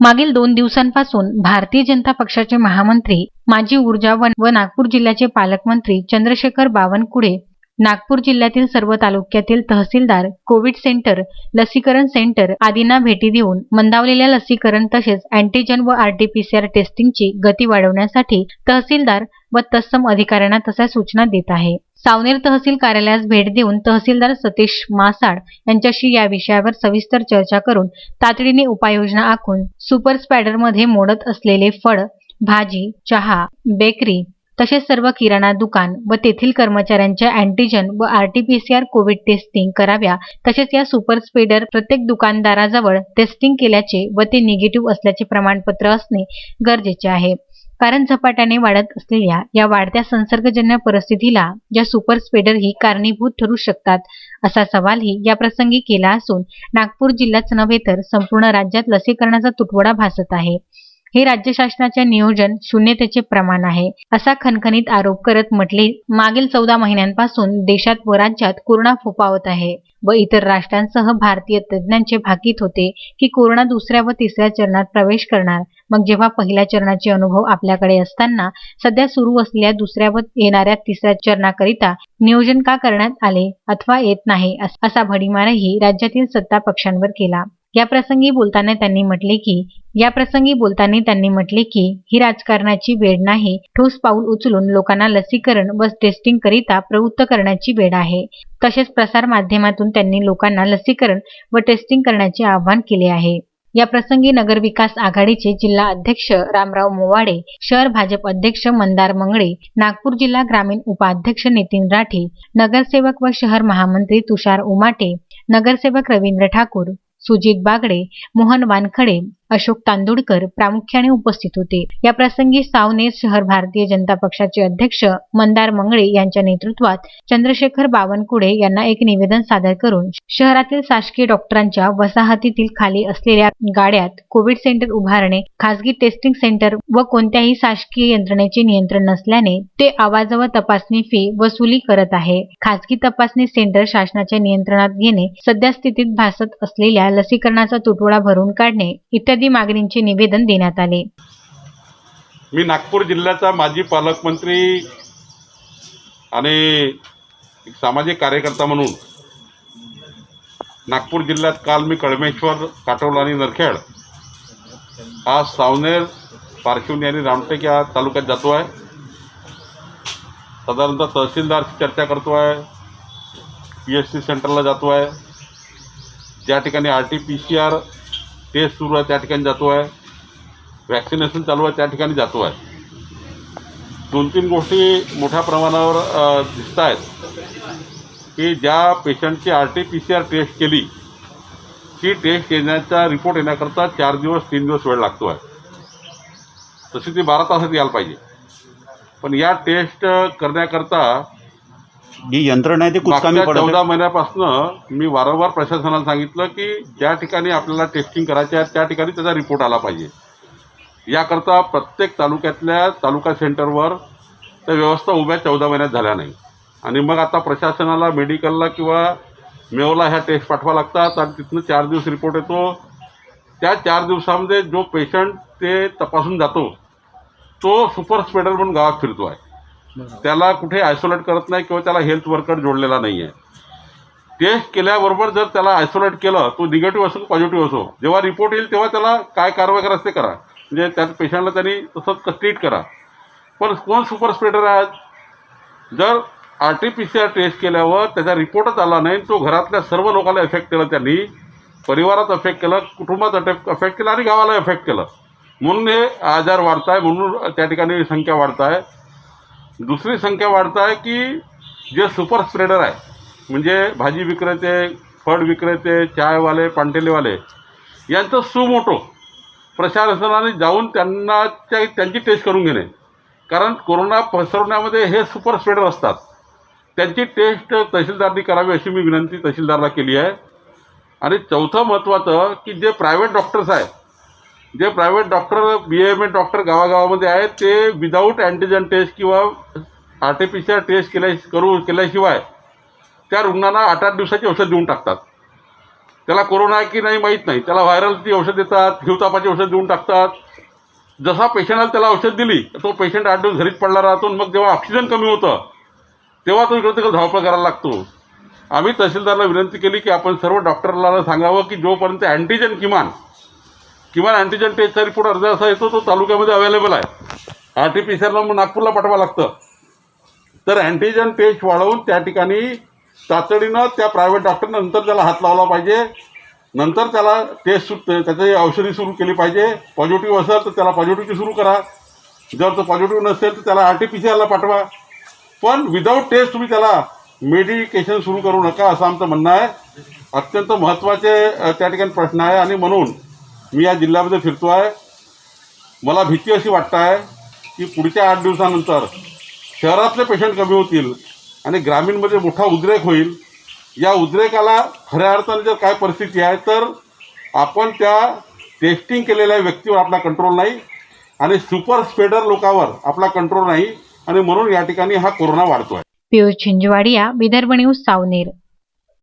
मागील दोन दिवसांपासून भारतीय जनता पक्षाचे महामंत्री माजी ऊर्जा व व नागपूर जिल्ह्याचे पालकमंत्री चंद्रशेखर बावनकुळे नागपूर जिल्ह्यातील सर्व तालुक्यातील तहसीलदार कोविड सेंटर लसीकरण सेंटर आदींना भेटी देऊन मंदावलेल्या लसीकरण तसेच अँटीजन व आरटीपीसीआर टेस्टिंगची गती वाढवण्यासाठी तहसीलदार व तत्सम अधिकाऱ्यांना तशा सूचना देत आहे. सावनेर तहसील कार्यालयास भेट देऊन तहसीलदार सतीश मासाड यांच्याशी या विषयावर सविस्तर चर्चा करून तातडीने उपाययोजना आखून सुपर स्पॅडरमध्ये मोडत असलेले फळ भाजी चहा बेकरी तसेच सर्व किराणा दुकान व तेथील कर्मचाऱ्यांच्या अँटीजन व आरटीपीसीआर कोविड टेस्टिंग कराव्या. तसेच या सुपर स्प्रेडर प्रत्येक दुकानदाराजवळ टेस्टिंग केल्याचे व ते निगेटिव्ह असल्याचे प्रमाणपत्र असणे गरजेचे आहे. कारण झपाट्याने वाढत असलेल्या या वाढत्या संसर्गजन्य परिस्थितीला या सुपर स्प्रेडर ही कारणीभूत ठरू शकतात असा सवालही या प्रसंगी केला असून नागपूर जिल्ह्याच नव्हे तर संपूर्ण राज्यात लसीकरणाचा तुटवडा भासत आहे. हे राज्य शासनाचे नियोजन शून्यतेचे प्रमाण आहे असा खणखणीत आरोप करत म्हटले मागील चौदा महिन्यांपासून देशात व राज्यात कोरोना फोफावत आहे व इतर राष्ट्रांसह भारतीय तज्ज्ञांचे भाकीत होते की कोरोना दुसऱ्या व तिसऱ्या चरणात प्रवेश करणार. मग जेव्हा पहिल्या चरणाचे अनुभव आपल्याकडे असताना सध्या सुरू असलेल्या दुसऱ्या व येणाऱ्या तिसऱ्या चरणाकरिता नियोजन का करण्यात आले अथवा येत नाही असा भडीमारही राज्यातील सत्ता पक्षांवर केला. या प्रसंगी बोलताना त्यांनी म्हटले की या प्रसंगी बोलताना त्यांनी म्हटले की ही राजकारणाची वेळ नाही. ठोस पाऊल उचलून लोकांना लसीकरण व टेस्टिंग करिता प्रवृत्त करण्याची वेळ आहे. तसेच प्रसार माध्यमातून त्यांनी लोकांना लसीकरण व टेस्टिंग करण्याचे आवाहन केले आहे. या प्रसंगी नगर विकास आघाडीचे जिल्हा अध्यक्ष रामराव मोवाडे शहर भाजप अध्यक्ष मंदार मंगळे नागपूर जिल्हा ग्रामीण उपाध्यक्ष नितीन राठी नगरसेवक व शहर महामंत्री तुषार उमाटे नगरसेवक रवींद्र ठाकूर सुजित बागडे मोहन वानखडे अशोक तांदुडकर प्रामुख्याने उपस्थित होते. या प्रसंगी सावनेर शहर भारतीय जनता पक्षाचे अध्यक्ष मंदार मंगळे यांच्या नेतृत्वात चंद्रशेखर बावनकुळे यांना एक निवेदन सादर करून शहरातील शासकीय डॉक्टरांच्या वसाहतीतील खाली असलेल्या गाड्यात कोविड सेंटर उभारणे खासगी टेस्टिंग सेंटर व कोणत्याही शासकीय यंत्रणेचे नियंत्रण नसल्याने ते आवाजावर तपासणी फी वसुली करत आहे. खासगी तपासणी सेंटर शासनाच्या नियंत्रणात घेणे सध्या स्थितीत भासत असलेल्या लसीकरणाचा तुटवडा भरून काढणे इत्यादी मागणींचे निवेदन देण्यात आले. मी नागपूर जिल्ह्याचा माजी पालकमंत्री आणि एक सामाजिक कार्यकर्ता म्हणून नागपूर जिल्ह्यात काल मी कळमेश्वर काटोल आणि नरखेड हा सावनेर पारशिवनी आणि रामटेक या तालुक्यात जातो आहे. साधारणतः तहसीलदारशी चर्चा करतो आहे. पी एच सी सेंटरला जातो आहे. ज्या ठिकाणी R T P C R test सुरू आहे त्या ठिकाणी जातो आहे. वॅक्सिनेशन चालू आहे त्या ठिकाणी जातो आहे. दोन तीन गोष्टी मोठ्या प्रमाणावर दिसत आहेत. की ज्या पेशंटची R T P C R test केली ती टेस्ट येण्याचा रिपोर्ट येण्याकरता चार दिवस तीन दिवस वेळ लागतो आहे. तशी ती बारा तासात यायला पाहिजे. पण या टेस्ट करण्याकरता जी यंत्रणा आहे ती कुचकामी मागच्या पडत चौदा आहे. महिन्यापासून मी वारंवार प्रशासनाला सांगितलं की ज्या ठिकाणी आपल्याला टेस्टिंग करायचे आहे त्या ठिकाणी त्याचा रिपोर्ट आला पाहिजे. याकरता प्रत्येक तालुक्यातल्या तालुका सेंटरवर त्या व्यवस्था उभ्या चौदा महिन्यात झाल्या नाही. आणि मग आता प्रशासनाला मेडिकलला किंवा मेवला ह्या टेस्ट पाठवा लागतात आणि तिथनं चार दिवस रिपोर्ट येतो. त्या चार दिवसामध्ये जो पेशंट ते तपासून जातो तो सुपर स्प्रेडर म्हणून गावात फिरतो आहे. त्याला कुठे आयसोलेट करत नाही किंवा त्याला हेल्थ वर्कर जोडलेला नाही आहे टेस्ट केल्याबरोबर जर त्याला आयसोलेट केलं तो निगेटिव्ह असो पॉझिटिव्ह असो जेव्हा रिपोर्ट येईल तेव्हा त्याला काय कारवाई करायचं ते करा. म्हणजे त्या पेशंटला त्यांनी तसंच ट्रीट करा. पण कोण सुपर स्प्रेडर आहे? जर R T P C R test केल्यावर त्याचा रिपोर्टच आला नाही तो घरातल्या सर्व लोकांना इफेक्ट केलं त्यांनी परिवारात अफेक्ट केलं कुटुंबात अटेक अफेक्ट केलं आणि गावाला इफेक्ट केलं. म्हणून हे आजार वाढत आहे म्हणून त्या ठिकाणी संख्या वाढत आहे दुसरी संख्या वाढत आहे की जे सुपर स्प्रेडर आहे म्हणजे भाजी विक्रेते फळ विक्रेते चायवाले पांटेलेवाले यांचं सुमोटो प्रशासनाने जाऊन त्यांना त्या त्यांची टेस्ट करून घेणे. कारण कोरोना पसरवण्यामध्ये हे सुपर स्प्रेडर असतात. त्यांची टेस्ट तहसीलदारनी करावी अशी मी विनंती तहसीलदारला केली आहे. आणि चौथं महत्त्वाचं की जे प्रायव्हेट डॉक्टर्स आहेत जे private doctor B M A doctor गावागावामध्ये आहेत ते विदाऊट अँटीजन टेस्ट किंवा R T P C R test केल्या करू केल्याशिवाय त्या रुग्णांना आठ आठ दिवसाची औषध देऊन टाकतात. त्याला कोरोना आहे की नाही माहीत नाही. त्याला व्हायरलची औषध देतात हिवतापाची औषध देऊन टाकतात. जसा पेशंटला त्याला औषध दिली तो पेशंट आठ दिवस घरीच पडला राहतो मग जेव्हा ऑक्सिजन कमी होतं तेव्हा तो इकडे तिकडे धावपळ करायला लागतो. आम्ही तहसीलदारला विनंती केली की आपण सर्व डॉक्टरला सांगावं की जोपर्यंत अँटीजन किमान किमान अँटीजन टेस्टचा रिपोर्ट अर्धा असा येतो तो तालुक्यामध्ये अवेलेबल आहे. आर टी पी सी मग नागपूरला पाठवावं लागतं. तर अँटीजन टेस्ट वाढवून त्या ठिकाणी तातडीनं त्या प्रायव्हेट डॉक्टरनं नंतर त्याला हात लावला पाहिजे. नंतर त्याला टेस्ट सु त्याची औषधी सुरू केली पाहिजे. पॉझिटिव्ह असेल तर त्याला पॉझिटिव्हची सुरू करा. जर तो पॉझिटिव्ह नसेल तर त्याला आर टी पी सी आरला पाठवा. पण विदाऊट टेस्ट तुम्ही त्याला मेडिकेशन सुरू करू नका असं आमचं म्हणणं आहे. अत्यंत महत्त्वाचे त्या ठिकाणी प्रश्न आहे. आणि म्हणून मी या जिल्ह्यामध्ये फिरतो आहे. मला भीती अशी वाटत आहे की पुढच्या आठ दिवसानंतर शहरातले पेशंट कमी होतील आणि ग्रामीणमध्ये मोठा उद्रेक होईल. या उद्रेकाला खऱ्या अर्थाने जर काय परिस्थिती आहे तर आपण त्या टेस्टिंग केलेल्या व्यक्तीवर आपला कंट्रोल नाही आणि सुपर स्प्रेडर लोकांवर आपला कंट्रोल नाही. आणि म्हणून या ठिकाणी हा कोरोना वाढतो आहे पियुष झिंजवाडिया विदर्भ न्यूज सावनेर.